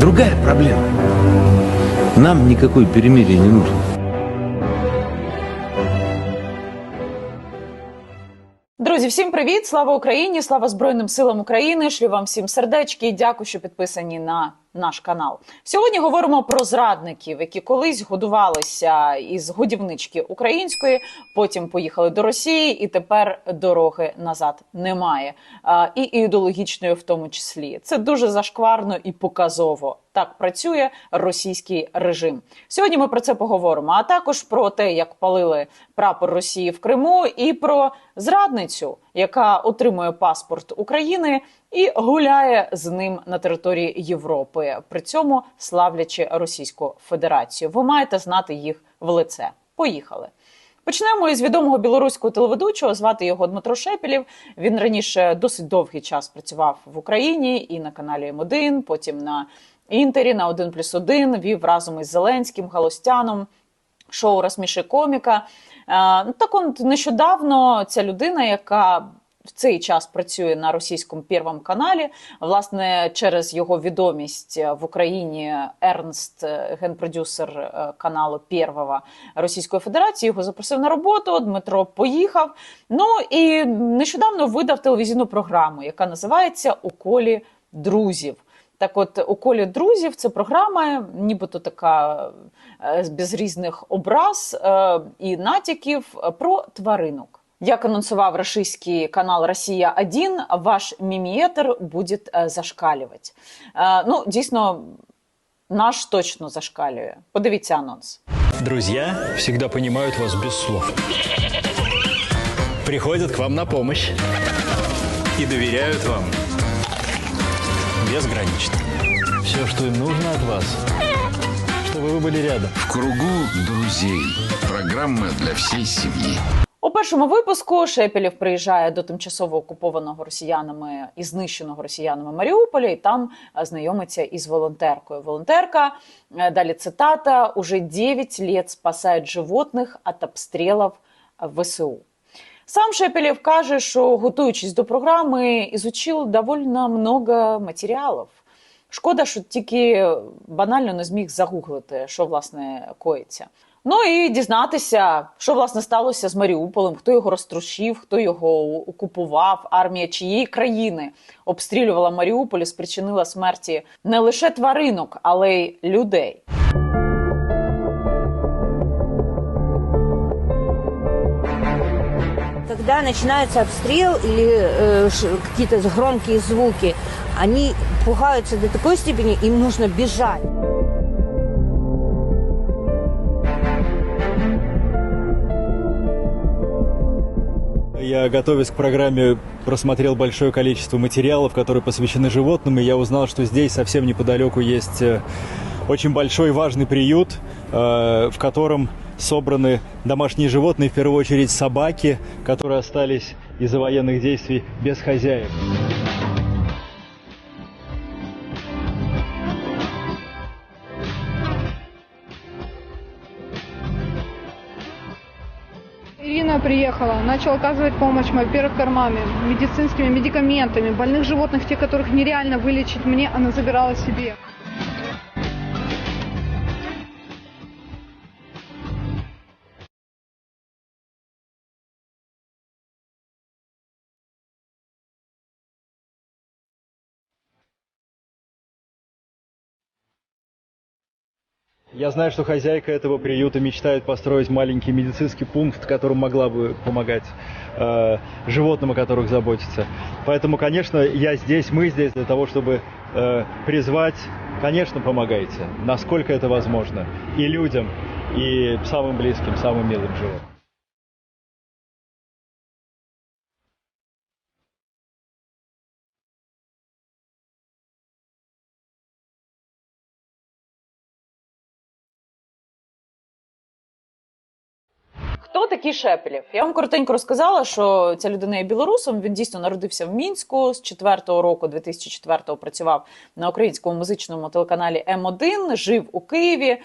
другая проблема. Нам никакой перемирия не нужно. Друзі, всім привіт! Слава Україні! Слава Збройним силам України! Шлю вам всім сердечки. Дякую, що підписані на наш канал. Сьогодні говоримо про зрадників, які колись годувалися із годівнички української, потім поїхали до Росії, і тепер дороги назад немає. І ідеологічної, в тому числі, це дуже зашкварно і показово. Так працює російський режим. Сьогодні ми про це поговоримо. А також про те, як палили прапор Росії в Криму, і про зрадницю, яка отримує паспорт України і гуляє з ним на території Європи, при цьому славлячи Російську Федерацію. Ви маєте знати їх в лице. Поїхали. Почнемо із відомого білоруського телеведучого. Звати його Дмитро Шепілів. Він раніше досить довгий час працював в Україні і на каналі М1, потім на інтері на 1 плюс 1, вів разом із Зеленським, Галустяном шоу «Розсміши коміка. Е, Так от нещодавно ця людина, яка в цей час працює на російському Первому каналі, власне, через його відомість в Україні Ернст, е, генпродюсер е, каналу Первого Російської Федерації, його запросив на роботу. Дмитро поїхав. Ну і нещодавно видав телевізійну програму, яка називається У колі друзів. Так, от у колі друзів це програма, нібито така е, без різних образ е, і натяків е, про тваринок. Як анонсував російський канал Росія 1 ваш мімієтр буде е, зашкалювати. Е, Ну, дійсно, наш точно зашкалює. Подивіться анонс. Друзья всегда понимают вас без слов. Приходят к вам на помощь и доверяют вам безгранично. Все, что им нужно от вас, чтобы вы были рядом. В кругу друзей. Программа для всей семьи. Першому випуску Шепелєв приїжджає до тимчасово окупованого росіянами і знищеного росіянами Маріуполя, і там е, знайомиться із волонтеркою. Волонтерка, е, далі цитата, уже 9 лет спасає животних від обстрілів ВСУ. Сам Шепелєв каже, що готуючись до програми, ізучив довольно много матеріалів. Шкода, що тільки банально не зміг загуглити, що власне коїться. Ну і дізнатися, що власне сталося з Маріуполем, хто його розтрощив, хто його окупував, армія чиєї країни обстрілювала Маріуполь і спричинила смерті не лише тваринок, але й людей. Когда начинается обстрел или э, какие-то звуки, они пугаются до такой степени, им нужно бежать. Я, готовясь к программе, просмотрел большое количество материалов, которые посвящены животным, и я узнал, что здесь совсем неподалеку есть э, очень большой важный приют, э, в котором собраны домашние животные, в первую очередь собаки, которые остались из-за военных действий без хозяев. Ирина приехала, начала оказывать помощь, во-первых, кормами, медицинскими медикаментами, больных животных, те, которых нереально вылечить мне, она забирала себе. Я знаю, что хозяйка этого приюта мечтает построить маленький медицинский пункт, которым могла бы помогать э, животным, о которых заботится. Поэтому, конечно, я здесь, мы здесь для того, чтобы э, призвать, конечно, помогайте, насколько это возможно, и людям, и самым близким, самым милым животным. Хто такий Шепелєв? Я вам коротенько розказала, що ця людина є білорусом. Він дійсно народився в Мінську з 4-го року, 2004-го працював на українському музичному телеканалі М1, жив у Києві.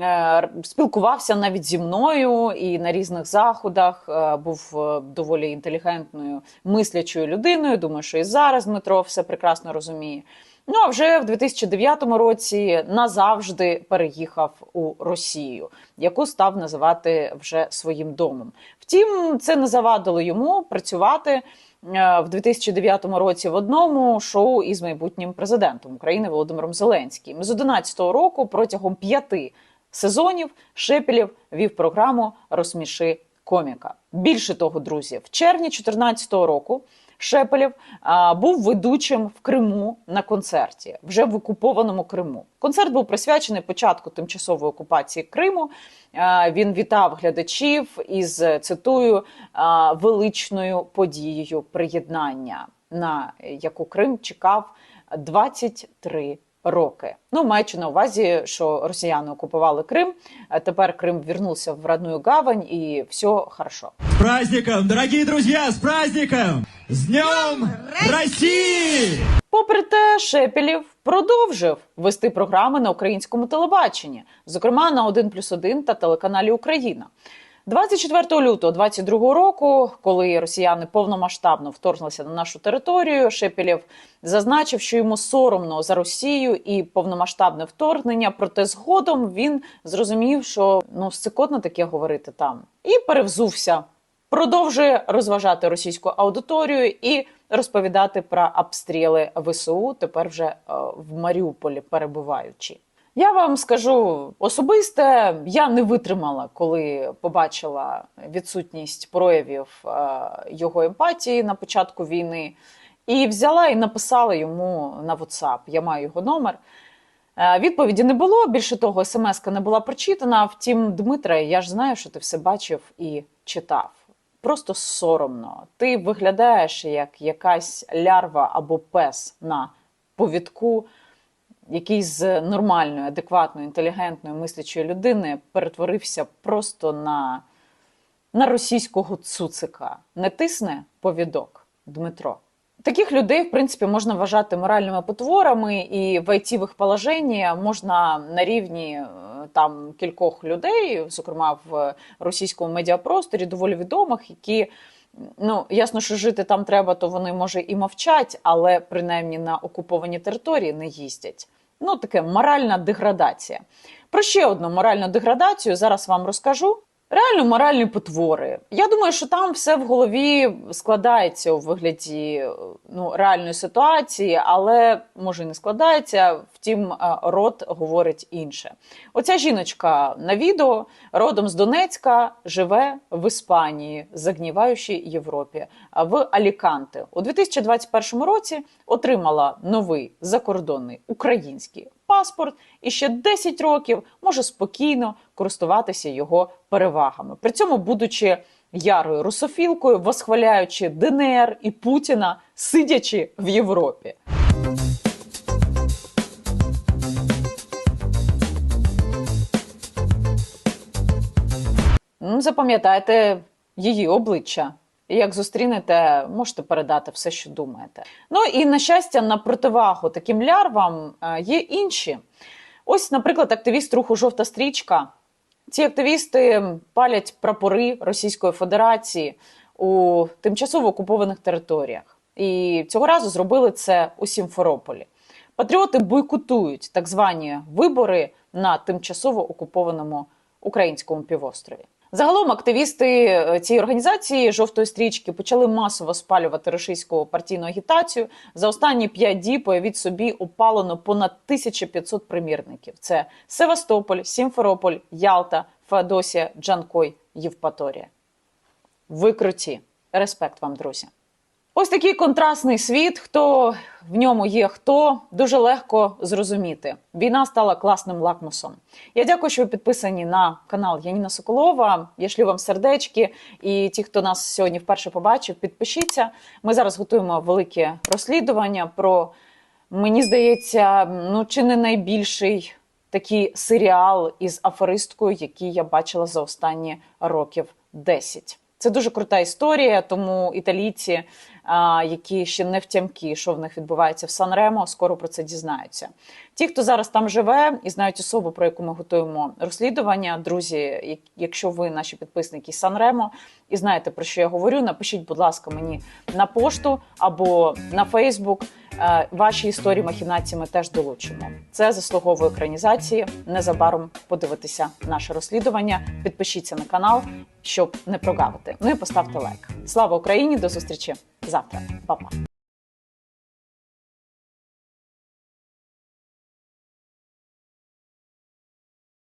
е, Спілкувався навіть зі мною і на різних заходах е, був е, доволі інтелігентною, мислячою людиною. Думаю, що і зараз Дмитро все прекрасно розуміє. Ну а вже в 2009 році назавжди переїхав у Росію, яку став називати вже своїм домом. Втім, це не завадило йому працювати е, в 2009 році в одному шоу із майбутнім президентом України Володимиром Зеленським. З 11 року протягом п'яти сезонів Шепелєв вів програму Розсміши коміка. Більше того, друзі, в червні 2014 року Шепелєв був ведучим в Криму на концерті, вже в окупованому Криму. Концерт був присвячений початку тимчасової окупації Криму. Він вітав глядачів із цитую величною подією приєднання, на яку Крим чекав 23 роки. Ну, маючи на увазі, що росіяни окупували Крим, а тепер Крим вернувся в родную гавань, і все хорошо. С праздником, дорогие друзья, с праздником! С Днем России! Попри те, Шепелєв продовжив вести програми на українському телебаченні, зокрема на 1 плюс 1 та телеканалі Україна. 24 лютого 22 року, коли росіяни повномасштабно вторглися на нашу територію, Шепелєв зазначив, що йому соромно за Росію і повномасштабне вторгнення. Проте згодом він зрозумів, що ну сцикотно таке говорити там, і перевзувся. Продовжує розважати російську аудиторію і розповідати про обстріли ВСУ, тепер вже е, в Маріуполі перебуваючи. Я вам скажу особисте, я не витримала, коли побачила відсутність проявів е, його емпатії на початку війни, і взяла і написала йому на WhatsApp. Я маю його номер. Е, Відповіді не було. Більше того, смс не була прочитана. Втім, Дмитре, я ж знаю, що ти все бачив і читав. Просто соромно. Ти виглядаєш як якась лярва або пес на повідку, який з нормальної, адекватної, інтелігентної, мислячої людини перетворився просто на, на російського цуцика. Не тисне повідок, Дмитро. Таких людей, в принципі, можна вважати моральними потворами, і в їх положення можна на рівні е, там кількох людей, зокрема в російському медіапросторі, доволі відомих, які ну ясно, що жити там треба, то вони може і мовчать, але принаймні на окуповані території не їздять. Ну, таке моральна деградація. Про ще одну моральну деградацію зараз вам розкажу. Реально моральні потвори. Я думаю, що там все в голові складається у вигляді ну, реальної ситуації, але може не складається. Втім, е, рот говорить інше. Оця жіночка на відео родом з Донецька живе в Іспанії, загніваючій Європі, в Аліканте. У 2021 році отримала новий закордонний український паспорт і ще 10 років може спокійно користуватися його перевагами. При цьому, будучи ярою русофілкою, восхваляючи ДНР і Путіна, сидячи в Європі. Запам'ятайте її обличчя. Як зустрінете, можете передати все, що думаєте. Ну і на щастя, на противагу таким лярвам е, є інші. Ось, наприклад, активіст руху Жовта стрічка. Ці активісти палять прапори Російської Федерації у тимчасово окупованих територіях. І цього разу зробили це у Сімферополі. Патріоти бойкотують так звані вибори на тимчасово окупованому українському півострові. Загалом активісти е, цієї організації жовтої стрічки почали масово спалювати російську партійну агітацію. За останні п'ять діб появіть собі опалено понад 1500 примірників. Це Севастополь, Сімферополь, Ялта, Феодосія, Джанкой, Євпаторія. Ви круті. Респект вам, друзі. Ось такий контрастний світ. Хто в ньому є, хто дуже легко зрозуміти. Війна стала класним лакмусом. Я дякую, що ви підписані на канал Яніна Соколова. Я шлю вам сердечки. І ті, хто нас сьогодні вперше побачив, підпишіться. Ми зараз готуємо велике розслідування про, мені здається, ну чи не найбільший такий серіал із аферисткою, який я бачила за останні років 10. Це дуже крута історія, тому італійці які ще не втямки, що в них відбувається в Санремо, скоро про це дізнаються. Ті, хто зараз там живе і знають особу, про яку ми готуємо розслідування, друзі, якщо ви наші підписники Санремо і знаєте про що я говорю, напишіть, будь ласка, мені на пошту або на Фейсбук. Е, Ваші історії махінації ми теж долучимо. Це заслуговує екранізації. Незабаром подивитися наше розслідування. Підпишіться на канал, щоб не прогавити. Ну і поставте лайк. Слава Україні! До зустрічі Exato. Vamos lá.